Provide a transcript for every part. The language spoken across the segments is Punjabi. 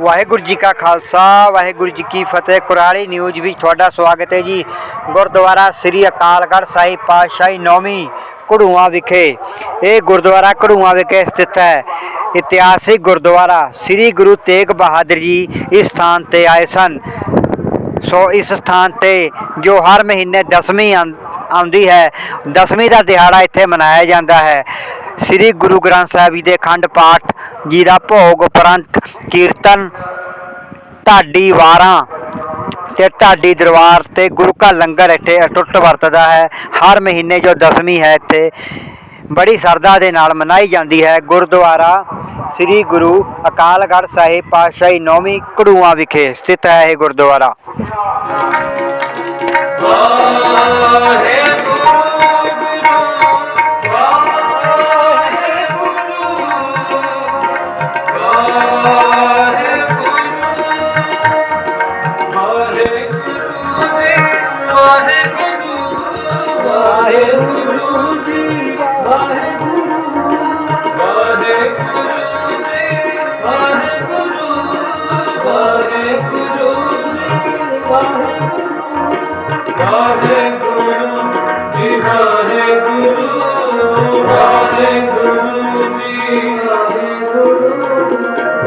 ਵਾਹਿਗੁਰੂ ਜੀ ਕਾ ਖਾਲਸਾ, ਵਾਹਿਗੁਰੂ ਜੀ ਕੀ ਫਤਿਹ। ਕੁਰਾਲੀ ਨਿਊਜ਼ ਵਿੱਚ ਤੁਹਾਡਾ ਸਵਾਗਤ ਹੈ ਜੀ। ਗੁਰਦੁਆਰਾ ਸ੍ਰੀ ਅਕਾਲਗੜ੍ਹ ਸਾਹਿਬ ਪਾਤਸ਼ਾਹੀ ਨੌਵੀਂ ਕੜੂਆ ਵਿਖੇ। ਇਹ ਗੁਰਦੁਆਰਾ ਕੜੂਆ ਵਿਖੇ ਸਥਿਤ ਹੈ। ਇਤਿਹਾਸਿਕ ਗੁਰਦੁਆਰਾ ਸ੍ਰੀ ਗੁਰੂ ਤੇਗ ਬਹਾਦਰ ਜੀ ਇਸ ਸਥਾਨ ਤੇ ਆਏ ਸਨ। ਸੋ ਇਸ ਸਥਾਨ ਤੇ ਜੋ ਹਰ ਮਹੀਨੇ ਦਸਵੀਂ ਆਂ- ਆਉਂਦੀ ਹੈ, ਦਸਵੀਂ ਦਾ ਦਿਹਾੜਾ ਇੱਥੇ ਮਨਾਇਆ ਜਾਂਦਾ ਹੈ। ਸ੍ਰੀ ਗੁਰੂ ਗ੍ਰੰਥ ਸਾਹਿਬ ਜੀ ਦੇ ਅਖੰਡ ਪਾਠ, ਜੀ ਦਾ ਭੋਗ ਉਪਰੰਤ ਕੀਰਤਨ, ਢਾਡੀ ਵਾਰਾਂ ਤੇ ਢਾਡੀ ਦਰਬਾਰ ਤੇ ਗੁਰੂ ਕਾ ਲੰਗਰ ਇੱਥੇ ਅਟੁੱਟ ਵਰਤਦਾ ਹੈ। ਹਰ ਮਹੀਨੇ ਜੋ ਦਸਵੀਂ ਹੈ ਇੱਥੇ, ਬੜੀ ਸਰਦਾ ਦੇ ਨਾਲ ਮਨਾਈ ਜਾਂਦੀ ਹੈ। ਗੁਰਦੁਆਰਾ ਸ੍ਰੀ ਗੁਰੂ ਅਕਾਲਗੜ੍ਹ ਸਾਹਿਬ ਪਾਤਸ਼ਾਹੀ ਨੌਵੀਂ ਕੜੂਆ ਵਿਖੇ ਸਥਿਤ ਹੈ ਇਹ ਗੁਰਦੁਆਰਾ।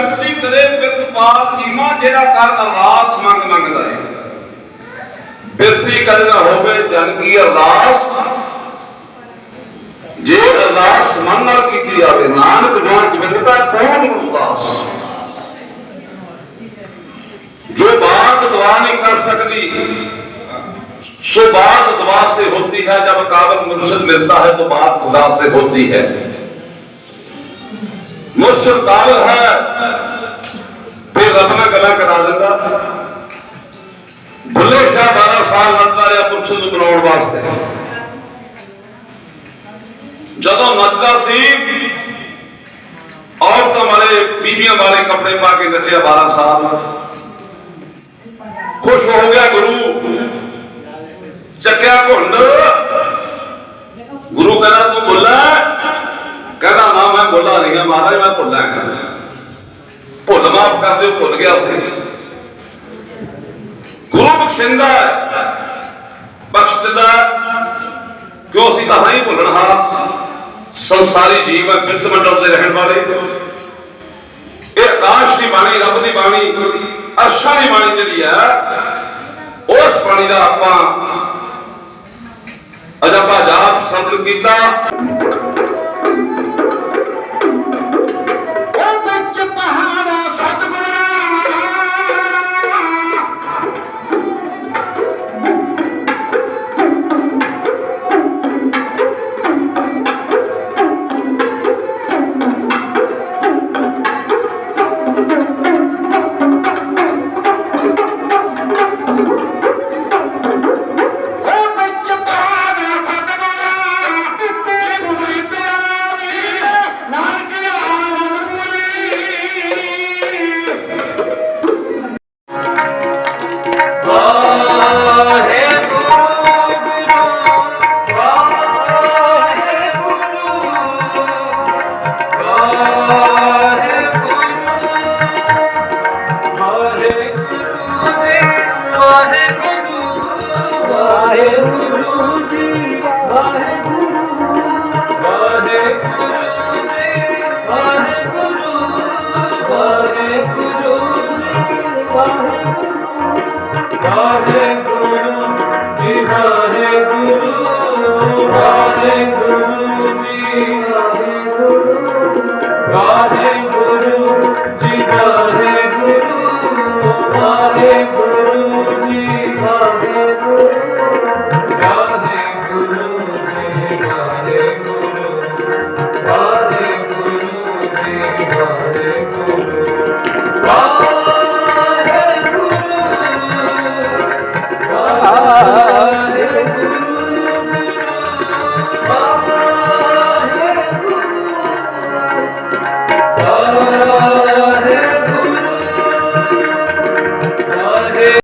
ਮਾਨੀ ਜੱਟ ਦੀ ਕਰੇ ਬਿਰਤ ਪਾਪ ਜੀਮਾ ਜਿਹੜਾ ਕਰ ਅਰਦਾਸ ਮੰਗ ਮੰਗਦਾ ਏ ਬਿਰਤੀ ਕਦੇ ਨਾ ਹੋਵੇ ਜਨ ਕੀ ਅਰਦਾਸ ਜੇ ਅਰਦਾਸ ਮਨ ਨਾਲ ਕੀਤੀ ਜਾਵੇ ਨਾਨਕ ਜਾਨ ਜਵਿੰਦਤਾ ਕੌਣ ਉਦਾਸ ਜੋ ਬਾਤ ਦੁਆ ਨਹੀਂ ਕਰ ਸਕਦੀ सो बात दुआ से होती है जब काबल मुर्शिद मिलता है तो बात खुदा से होती है مرشد قابل ہے۔ پھر رب نے گلا کرا دیتا۔ بھلے شاہ بارہ سال لگتا رہا مرشد بناؤ واسطے۔ جدو نچتا سی عورت ہمارے بیویاں والے کپڑے پا کے نچیا بارہ سال۔ خوش ہو گیا گرو۔ چکیا گھنڈ ਕਹਿੰਦਾ ਨਹੀਂ ਹਾਂ ਮਹਾਰਾਜ ਮੈਂ ਭੁੱਲਾ ਹਾਂ ਭੁੱਲ ਮਾਫ ਕਰ ਦਿਓ, ਭੁੱਲ ਗਿਆ ਸੀ ਗੁਰੂ ਬਖਸ਼ਿੰਦਾ ਬਖਸ਼ ਦਿੰਦਾ ਕਿਉਂ ਅਸੀਂ ਤਾਂ ਹਾਂ ਹੀ ਭੁੱਲਣਹਾਰ ਸੰਸਾਰੀ ਜੀਵ ਹੈ, ਬਿਰਧ ਮੰਡਲ ਦੇ ਰਹਿਣ ਵਾਲੇ। ਇਹ ਆਕਾਸ਼ ਦੀ ਬਾਣੀ, ਰੱਬ ਦੀ ਬਾਣੀ, ਅਰਸ਼ਾਂ ਦੀ ਬਾਣੀ ਜਿਹੜੀ ਹੈ, ਉਸ ਬਾਣੀ ਦਾ ਆਪਾਂ ਅੱਜ ਆਪਾਂ ਜਾਪ ਸ਼ਬਦ ਕੀਤਾ।